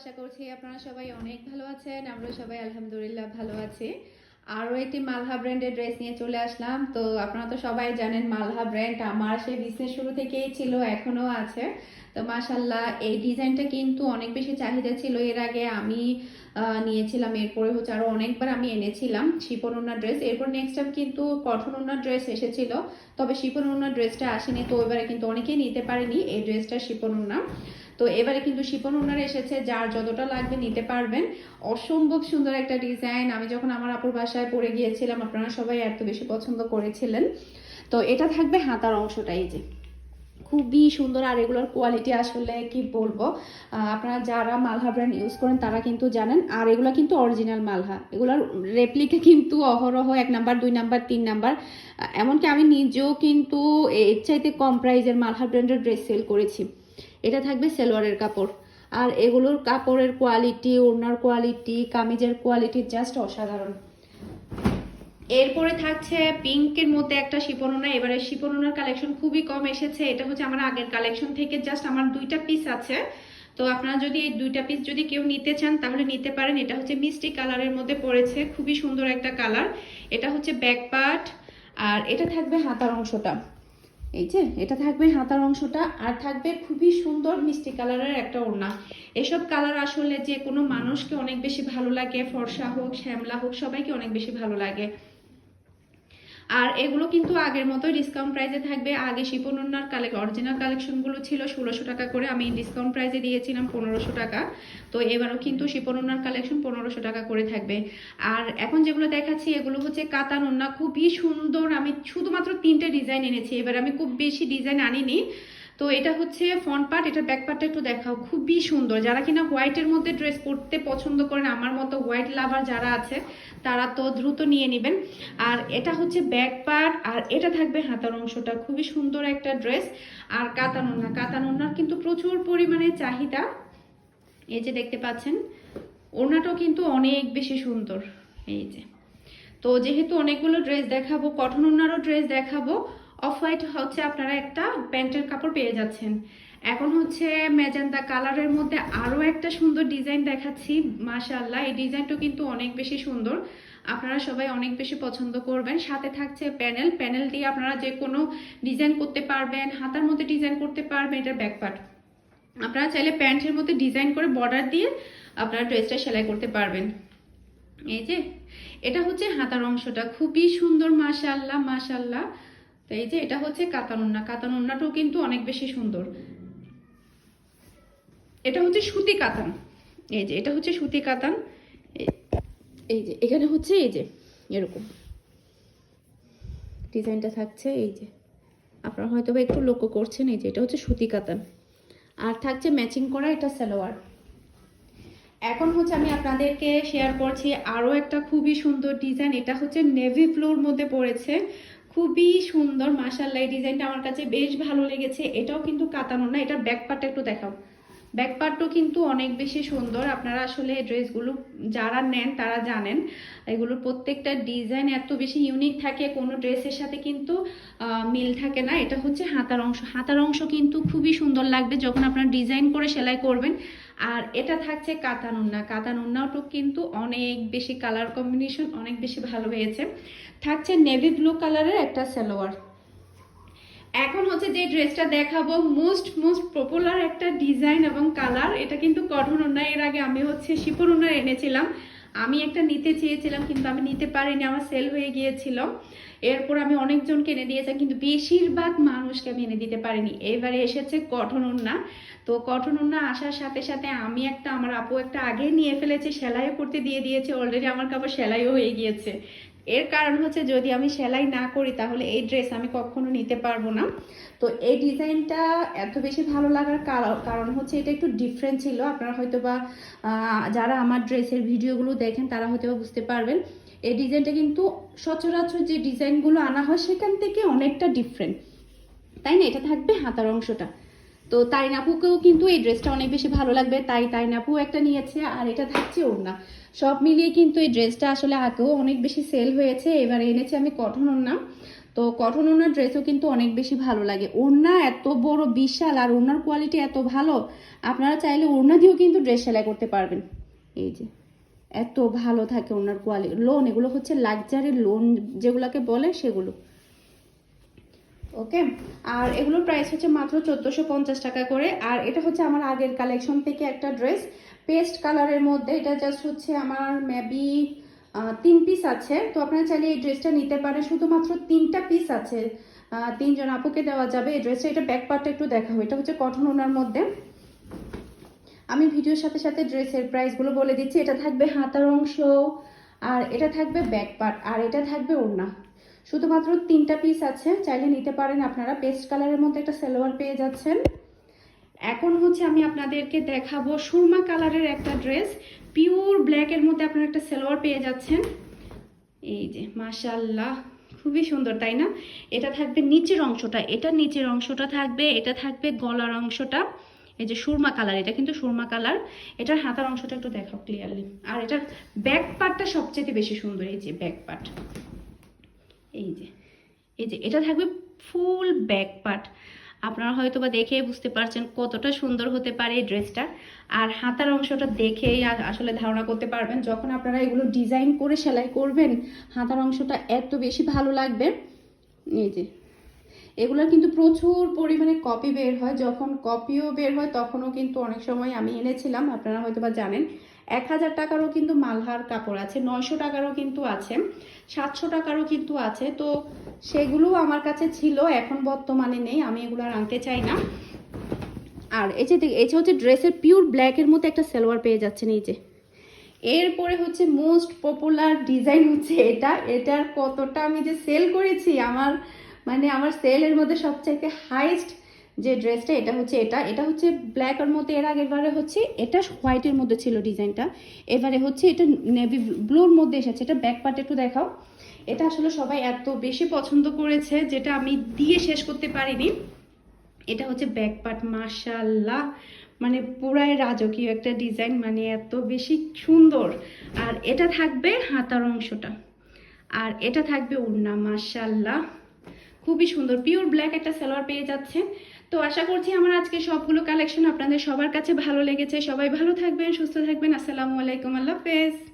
আশা করছি আপনারা সবাই অনেক ভালো আছেন আমরা সবাই আলহামদুলিল্লাহ ভালো আছি। আরও একটি মালহা ব্র্যান্ডের ড্রেস নিয়ে চলে আসলাম। তো আপনারা তো সবাই জানেন মালহা ব্র্যান্ড আমার সেই বিজনেস শুরু থেকেই ছিল, এখনও আছে। তো মাশাল্লাহ এই ডিজাইনটা কিন্তু অনেক বেশি চাহিদা ছিল। এর আগে আমি নিয়েছিলাম, এরপরে হচ্ছে আরও অনেকবার আমি এনেছিলাম শিপন ওনার ড্রেস এরপর নেক্সট টাইম কিন্তু কটন ওনার ড্রেস এসেছিল। তবে শিপন ওনার ড্রেসটা আসেনি, তো এবারে কিন্তু অনেকেই নিতে পারেনি এই ড্রেসটা শিপন ওনা তো এবারে কিন্তু শিপন ওনার এসেছে, যার যতটা লাগবে নিতে পারবেন। অসম্ভব সুন্দর একটা ডিজাইন। আমি যখন আমার আপুর বাসায় পরে গিয়েছিলাম, আপনারা সবাই এত বেশি পছন্দ করেছিলেন। তো এটা থাকবে হাতার অংশটা, এই যে। খুবই সুন্দর, আর এগুলোর কোয়ালিটি আসলে কি বলব? আপনারা যারা মালহা ব্র্যান্ড ইউজ করেন, তারা কিন্তু জানেন। আর এগুলো কিন্তু অরিজিনাল মালহা। এগুলোর রেপ্লিকা কিন্তু অহরহ, এক নাম্বার, দুই নাম্বার, তিন নাম্বার। এমনকি আমি নিজেও কিন্তু এর চাইতে কম প্রাইজের মালহা ব্র্যান্ডের ড্রেস সেল করেছি। এটা থাকবে সেলোয়ারের কাপড়। আর এগুলোর কাপড়ের কোয়ালিটি ওড়নার কোয়ালিটি কামিজের কোয়ালিটি জাস্ট অসাধারণ। এরপরে থাকছে পিঙ্কের মধ্যে একটা শিপনোনা। এবারে শিপনোনার কালেকশন খুবই কম এসেছে। এটা হচ্ছে আমার আগের কালেকশন থেকে জাস্ট আমার দুইটা পিস আছে। তো আপনারা যদি এই দুইটা পিস যদি কেউ নিতে চান, তাহলে নিতে পারেন। এটা হচ্ছে মিষ্টি কালারের মধ্যে পড়েছে। খুবই সুন্দর একটা কালার। এটা হচ্ছে ব্যাক পার্ট। আর এটা থাকবে হাতার অংশটা। এই যে, এটা থাকবে হাতার অংশটা আর থাকবে খুবই সুন্দর মিষ্টি কালারের একটা ওড়না। এসব কালার আসলে যে কোনো মানুষকে অনেক বেশি ভালো লাগে, ফর্সা হোক, শ্যামলা হোক, সবাইকে অনেক বেশি ভালো লাগে। আর এগুলো কিন্তু আগের মতো ডিসকাউন্ট প্রাইসে থাকবে। আগে শিপনন্যার কালেক অরিজিনাল কালেকশনগুলো ছিল ষোলোশো টাকা করে, আমি ডিসকাউন্ট প্রাইসে দিয়েছিলাম পনেরোশো টাকা। তো এবারও কিন্তু শিপনন্যার কালেকশন পনেরোশো টাকা করে থাকবে। আর এখন যেগুলো দেখাচ্ছি, এগুলো হচ্ছে কাতানন্যা খুবই সুন্দর, আমি শুধুমাত্র তিনটে ডিজাইন এনেছি। এবার আমি খুব বেশি ডিজাইন আনিনি। তো এটা হচ্ছে ফ্রন্ট পার্ট এটা ব্যাক পার্টটা একটু দেখাও। খুবই সুন্দর। যারা কিনা হোয়াইটের মধ্যে ড্রেস পরতে পছন্দ করেন, আমার মতো হোয়াইট লাভার যারা আছে, তারা তো দ্রুত নিয়ে নেবেন। আর এটা হচ্ছে ব্যাক পার্ট আর এটা থাকবে হাতার অংশটা। খুবই সুন্দর একটা ড্রেস আর কাতানোনা কাতানোনার কিন্তু প্রচুর পরিমাণে চাহিদা। এই যে দেখতে পাচ্ছেন, ওড়নাটাও কিন্তু অনেক বেশি সুন্দর। এই যে। তো যেহেতু অনেকগুলো ড্রেস দেখাবো কটন ওনারও ড্রেস দেখাবো অফ হোয়াইট হচ্ছে আপনারা একটা প্যান্টের কাপড় পেয়ে যাচ্ছেন। এখন হচ্ছে ম্যাজেন্টা কালারের মধ্যে আরও একটা সুন্দর ডিজাইন দেখাচ্ছি, মাশাআল্লাহ, এই ডিজাইনটা কিন্তু অনেক বেশি সুন্দর। আপনারা সবাই অনেক বেশি পছন্দ করবেন। সাথে থাকছে প্যানেল প্যানেল দিয়ে আপনারা যে কোনো ডিজাইন করতে পারবেন, হাতার মধ্যে ডিজাইন করতে পারবেন, এটার ব্যাক পার্ট আপনারা চাইলে প্যান্টের মধ্যে ডিজাইন করে বর্ডার দিয়ে আপনারা ড্রেসটা সেলাই করতে পারবেন। এই যে এটা হচ্ছে হাতার অংশটা। খুবই সুন্দর মাশাল্লাহ মাশাল্লাহ এই যে এটা হচ্ছে কাতানুন্না। কাতানুন্নাটাও কিন্তু অনেক বেশি সুন্দর। এটা হচ্ছে সুতি কাতান। এই যে, এটা হচ্ছে সুতি কাতান। এই যে, এখানে হচ্ছে এই যে, এরকম। ডিজাইনটা থাকছে এই যে। আপনারা হয়তো একটু লক্ষ্য করছেন, এই যে, এটা হচ্ছে সুতি কাতান। আর থাকছে ম্যাচিং করা এটা সালোয়ার। এখন হচ্ছে আমি আপনাদেরকে শেয়ার করছি আরও একটা খুবই সুন্দর ডিজাইন এটা হচ্ছে নেভি ব্লুর মধ্যে পড়েছে। খুবই সুন্দর মাসাল্লাহ এই ডিজাইনটা আমার কাছে বেশ ভালো লেগেছে। এটাও কিন্তু কাতানো না এটার ব্যাক পার্টটা একটু দেখাও। ব্যাক পার্টও কিন্তু অনেক বেশি সুন্দর, আপনারা আসলে ড্রেসগুলো যারা নেন তারা জানেন। এগুলোর প্রত্যেকটা ডিজাইন এত বেশি ইউনিক থাকে, কোনো ড্রেসের সাথে কিন্তু মিল থাকে না। এটা হচ্ছে হাতার অংশ। হাতার অংশ কিন্তু খুবই সুন্দর লাগবে যখন আপনারা ডিজাইন করে সেলাই করবেন। আর এটা থাকছে কাতান উন্না কাতান উন্নাওটুক কিন্তু অনেক বেশি কালার কম্বিনেশন অনেক বেশি ভালো হয়েছে। থাকছে নেভি ব্লু কালারের একটা সালোয়ার। এখন হচ্ছে যে ড্রেসটা দেখাবো মোস্ট মোস্ট পপুলার একটা ডিজাইন এবং কালার এটা কিন্তু কঠোর উন্না এর আগে আমি হচ্ছে শিপুর ওনা এনেছিলাম। আমি একটা নিতে চেয়েছিলাম, কিন্তু আমি নিতে পারিনি, আমার সেল হয়ে গিয়েছিল। এরপর আমি অনেকজনকে এনে দিয়েছি কিন্তু বেশিরভাগ মানুষকে আমি এনে দিতে পারিনি। এবারে এসেছে কঠন ওন্না তো কঠন ওন্না আসার সাথে সাথে আমি একটা, আমার আপু একটা আগে নিয়ে ফেলেছে, সেলাইও করতে দিয়ে দিয়েছে অলরেডি আমার কাপড় সেলাইও হয়ে গিয়েছে। এর কারণ হচ্ছে যদি আমি সেলাই না করি, তাহলে এই ড্রেস আমি কখনো নিতে পারব না। তো এই ডিজাইনটা এত বেশি ভালো লাগার কার- কারণ হচ্ছে এটা একটু ডিফারেন্ট ছিল। আপনারা হয়তো বা যারা আমার ড্রেসের ভিডিওগুলো দেখেন, তারা হয়তো বা বুঝতে পারবেন। এই ডিজাইনটা কিন্তু সচরাচর যে ডিজাইনগুলো আনা হয়, সেখান থেকে অনেকটা ডিফারেন্ট তাই না? এটা থাকবে হাতার অংশটা। তো তাইনাপুকেও কিন্তু এই ড্রেসটা অনেক বেশি ভালো লাগবে, তাই তাইনাপু একটা নিয়েছে আর এটা থাকছে ওড়না। সব মিলিয়ে কিন্তু এই ড্রেসটা আসলে আগেও অনেক বেশি সেল হয়েছে, এবার এনেছি আমি কটন ওড়না। তো কটন ওনার ড্রেসও কিন্তু অনেক বেশি ভালো লাগে। ওড়না এত বড়, বিশাল আর ওড়নার কোয়ালিটি এত ভালো, আপনারা চাইলে ওড়না দিয়েও কিন্তু ড্রেস সেলাই করতে পারবেন। এই যে, এত ভালো থাকে ওনার কোয়ালিটি লোন এগুলো হচ্ছে লাক্সারি লোন যেগুলোকে বলে সেগুলো। ওকে? আর এগুলোর প্রাইস হচ্ছে মাত্র চোদ্দোশো পঞ্চাশ টাকা করে। আর এটা হচ্ছে আমার আগের কালেকশন থেকে একটা ড্রেস পেস্ট কালারের মধ্যে এটা জাস্ট হচ্ছে আমার মেবি তিন পিস আছে। তো আপনারা চাইলে এই ড্রেসটা নিতে পারেন। শুধুমাত্র তিনটা পিস আছে। তিনজন আপুকে দেওয়া যাবে। এই ড্রেসটা এটা ব্যাক পার্টটা একটু দেখাবো। এটা হচ্ছে কটন ওনার মধ্যে। আমি ভিডিওর সাথে সাথে ড্রেসের প্রাইসগুলো বলে দিচ্ছি। এটা থাকবে হাতার অংশ। আর এটা থাকবে ব্যাক পার্ট আর এটা থাকবে ওড়না। শুধুমাত্র তিনটা পিস আছে, চাইলে নিতে পারেন আপনারা। পেস্ট কালারের মধ্যে একটা সালোয়ার পেয়ে যাচ্ছেন। এখন হচ্ছে আমি আপনাদেরকে দেখাবো সুরমা কালারের একটা ড্রেস পিওর ব্ল্যাকের মধ্যে আপনারা একটা সালোয়ার পেয়ে যাচ্ছেন। এই যে মাশাল্লাহ খুবই সুন্দর, তাই না? এটা থাকবে নিচের অংশটা, এটা নিচের অংশটা থাকবে, এটা থাকবে গলার অংশটা। এই যে সুরমা কালার এটা কিন্তু সুরমা কালার এটার হাতার অংশটা একটু দেখাও ক্লিয়ারলি আর এটার ব্যাক পার্টটা সবচেয়ে বেশি সুন্দর, এই যে ব্যাক পার্ট এই যে এই যে, এটা থাকবে ফুল ব্যাক পার্ট। আপনারা হয়তো বা দেখেই বুঝতে পারছেন কতটা সুন্দর হতে পারে এই ড্রেসটা। আর হাতার অংশটা দেখেই আসলে ধারণা করতে পারবেন, যখন আপনারা এগুলো ডিজাইন করে সেলাই করবেন, হাতার অংশটা এত বেশি ভালো লাগবে। এই যে, এগুলোর কিন্তু প্রচুর পরিমাণে কপি বের হয়। যখন কপিও বের হয়, তখনও কিন্তু অনেক সময় আমি এনেছিলাম, আপনারা হয়তো বা জানেন। এক হাজার টাকারও কিন্তু মালহার কাপড় আছে, নয়শো টাকারও কিন্তু আছে। সাতশো টাকারও কিন্তু আছে। তো সেগুলো আমার কাছে ছিল, এখন বর্তমানে নেই, আমি এগুলো আর আনতে চাই না। আর এই যে এই যে হচ্ছে ড্রেসের পিওর ব্ল্যাকের মধ্যে একটা সালোয়ার পেয়ে যাচ্ছেন, এই যে। এরপরে হচ্ছে মোস্ট পপুলার ডিজাইন হচ্ছে এটা। এটার কতটা আমি যে সেল করেছি, আমার মানে আমার সেলের মধ্যে সবচাইতে হাইস্ট যে ড্রেসটা, এটা হচ্ছে এটা এটা হচ্ছে ব্ল্যাকের মধ্যে, এর আগের বারে হচ্ছে এটা হোয়াইটের মধ্যে ছিল ডিজাইনটা। এবারে হচ্ছে এটা নেভি ব্লুর মধ্যে এসেছে, এটা ব্যাক পার্ট একটু দেখাও। এটা আসলে সবাই এত বেশি পছন্দ করেছে যেটা আমি দিয়ে শেষ করতে পারিনি। এটা হচ্ছে ব্যাক পার্ট মাশাল্লাহ মানে পুরাই রাজকীয় একটা ডিজাইন মানে এত বেশি সুন্দর। আর এটা থাকবে হাতার অংশটা। আর এটা থাকবে উন্না মাশাল্লাহ খুবই সুন্দর পিওর ব্ল্যাক একটা সালোয়ার পেয়ে যাচ্ছে তো আশা করছি আমার আজকে সবগুলো কালেকশন আপনাদের সবার কাছে ভালো লেগেছে। সবাই ভালো থাকবেন, সুস্থ থাকবেন। আসসালামু আলাইকুম, আল্লাহ হাফেজ।